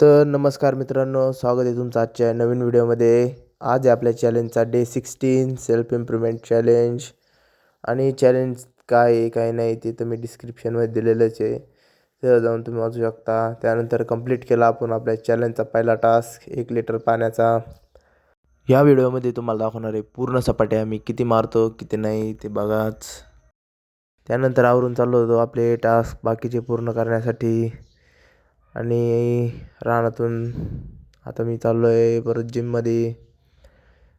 तर नमस्कार मित्रांनो स्वागत आहे तुमचं आजच्या नवीन व्हिडिओमध्ये. आज आहे आपल्या चॅलेंजचा day sixteen self improvement challenge आणि चॅलेंज काय आहे काय नाही ते तर मी डिस्क्रिप्शनमध्ये दिलेलंच आहे. तिथं जाऊन तुम्ही वाचू शकता. त्यानंतर कंप्लीट केला आपण आपल्या चॅलेंजचा पहिला टास्क एक लिटर पाण्याचा. या व्हिडिओमध्ये तुम्हाला दाखवणार आहे पूर्ण सपाट्या मी किती मारतो किती नाही ते बघाच. त्यानंतर आवरून चाललो होतो आपले टास्क बाकीचे पूर्ण करण्यासाठी. आणि रानातून आता मी चाललो आहे परत जिममध्ये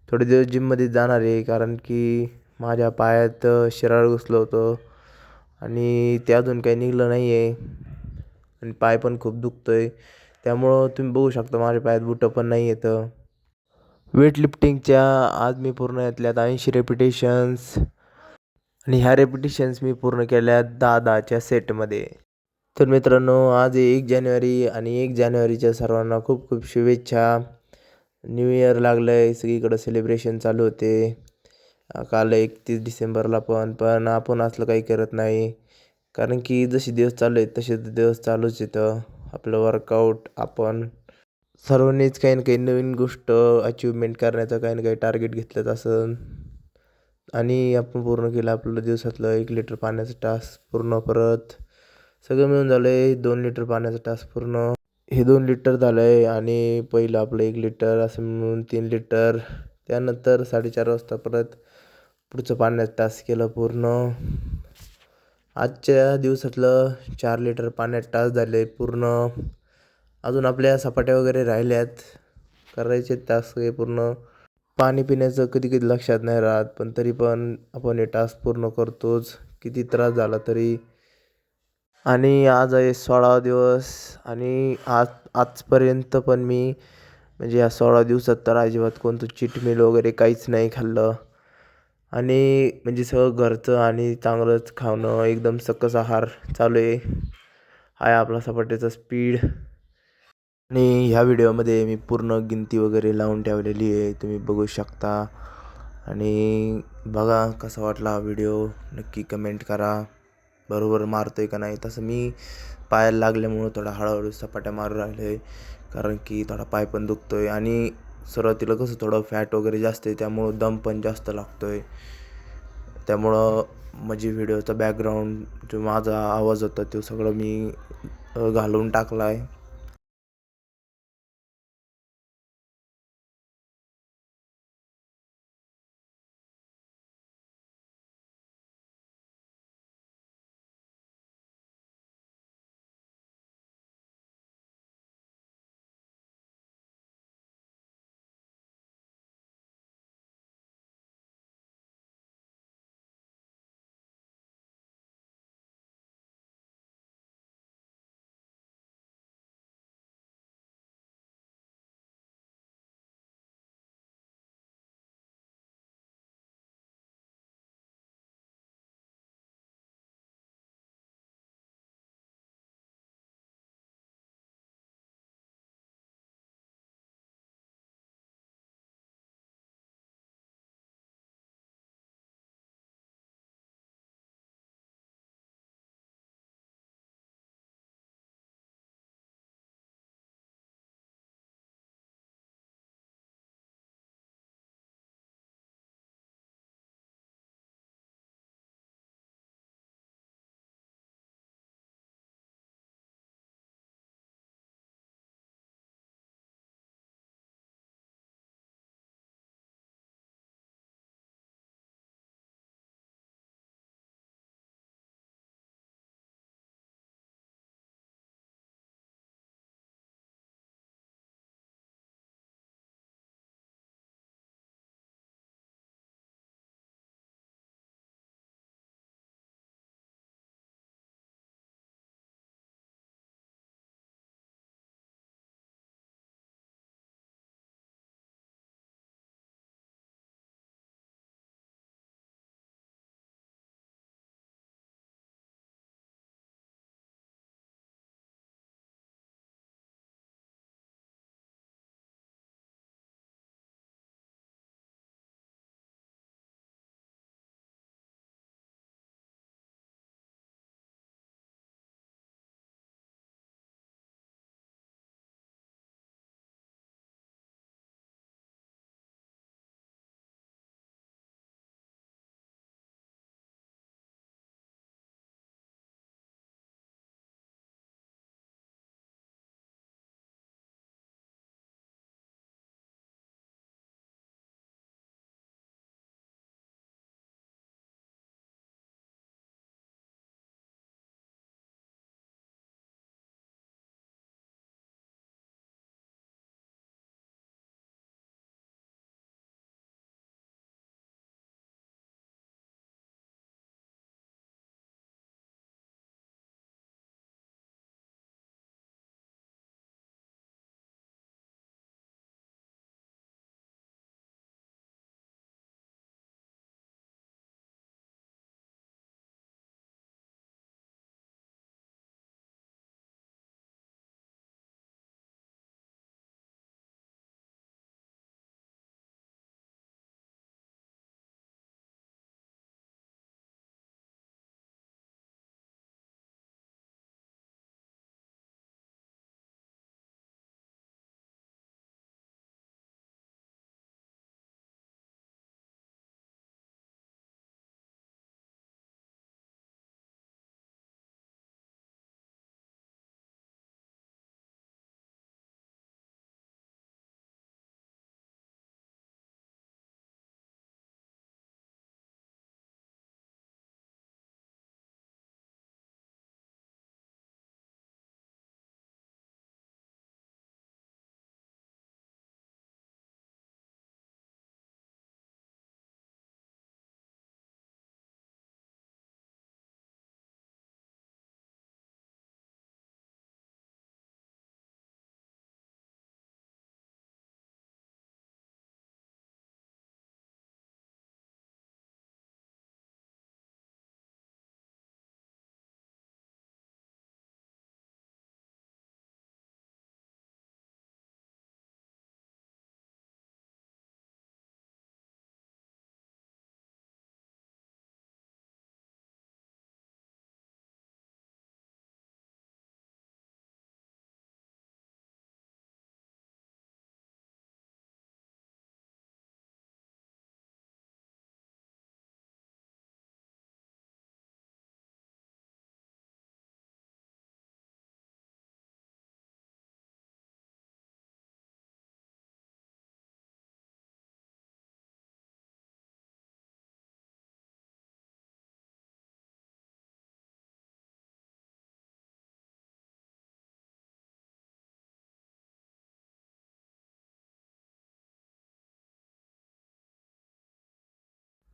थोडे दिवस जिममध्ये जाणार आहे कारण की माझ्या पायात शिराळ घुसलं होतं आणि ते अजून काही निघलं नाही आहे आणि पाय पण खूप दुखतो आहे त्यामुळं तुम्ही बघू शकता माझ्या पायात बुटं पण नाही येतं. वेट लिफ्टिंगच्या आज मी पूर्ण यातल्यात ऐंशी रेपिटेशन्स आणि ह्या रेपिटेशन्स मी पूर्ण केल्या दहा दहाच्या सेटमध्ये तर मित्रांनो आज एक जानेवारी आणि एक जानेवारीच्या सर्वांना खूप खूप शुभेच्छा. न्यू इयर लागलं आहे सगळीकडं सेलिब्रेशन चालू होते. काल एकतीस डिसेंबरला पण पण आपण असलं काही करत नाही. कारण की जसे दिवस चालू आहेत तसे दिवस चालूच येतं. आपलं वर्कआउट आपण सर्वांनीच काही ना काही नवीन गोष्ट अचिव्हमेंट करण्याचं काही ना काही टार्गेट घेतलंच असं आणि आपण पूर्ण केलं आपलं दिवसातलं एक लिटर पाण्याचं टास्क पूर्ण परत. सगळं मिळून झालं आहे दोन लिटर पाण्याचा टास पूर्ण. हे दोन लिटर झालं आहे आणि पहिलं आपलं एक लिटर असं मिळून तीन लिटर. त्यानंतर साडेचार वाजता परत पुढचं पाण्याचं टास केलं पूर्ण. आजच्या दिवसातलं चार लिटर पाण्यात टास झाले पूर्ण. अजून आपल्या सपाट्या वगैरे राहिल्यात. करायचे टास्क हे पूर्ण. पाणी पिण्याचं कधी कधी लक्षात नाही राहत पण तरी पण आपण हे टास्क पूर्ण करतोच. किती त्रास झाला तरी. आणि आज आहे सोळावा दिवस आणि आज आजपर्यंत पण मी म्हणजे या सोळा दिवसात तर अजिबात कोणतं चीट मील वगैरे काहीच नाही खाल्लं. आणि म्हणजे सगळं घरचं आणि चांगलंच खाणं एकदम सकस आहार चालू आहे. आहे आपला सपाट्याचा स्पीड आणि ह्या व्हिडिओमध्ये मी पूर्ण गिनती वगैरे लावून ठेवलेली आहे तुम्ही बघू शकता. आणि बघा कसा वाटला हा व्हिडिओ नक्की कमेंट करा. बरोबर मारतो आहे का नाही तसं मी पायाला लागल्यामुळं थोडा हळूहळू सपाट्या मारू राहिले आहे कारण की थोडा पाय पण दुखतो आहे आणि सुरुवातीला कसं थोडं फॅट वगैरे जास्त आहे त्यामुळं दम पण जास्त लागतो आहे त्यामुळं म्हणजे व्हिडिओचा बॅकग्राऊंड जो माझा आवाज होता तो सगळं मी घालून घालवून टाकला आहे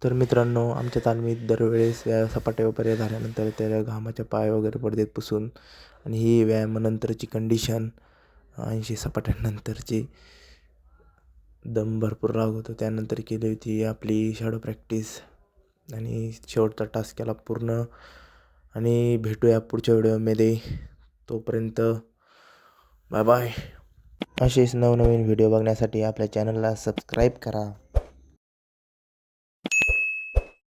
तर मित्रांनो आमच्या तालमीत दरवेळेस व्या सपाटे वगैरे झाल्यानंतर त्याला घामाच्या पाय वगैरे पडदेत पुसून आणि ही व्यायामानंतरची कंडिशन ऐंशी सपाट्यानंतरची दम भरपूर राग होतो. त्यानंतर केली होती आपली शॅडो प्रॅक्टिस आणि शेवटचा टास्क केला पूर्ण. आणि भेटूया पुढच्या व्हिडिओमध्ये. तोपर्यंत बाय बाय असेच नवनवीन व्हिडिओ बघण्यासाठी आपल्या चॅनलला सबस्क्राईब करा.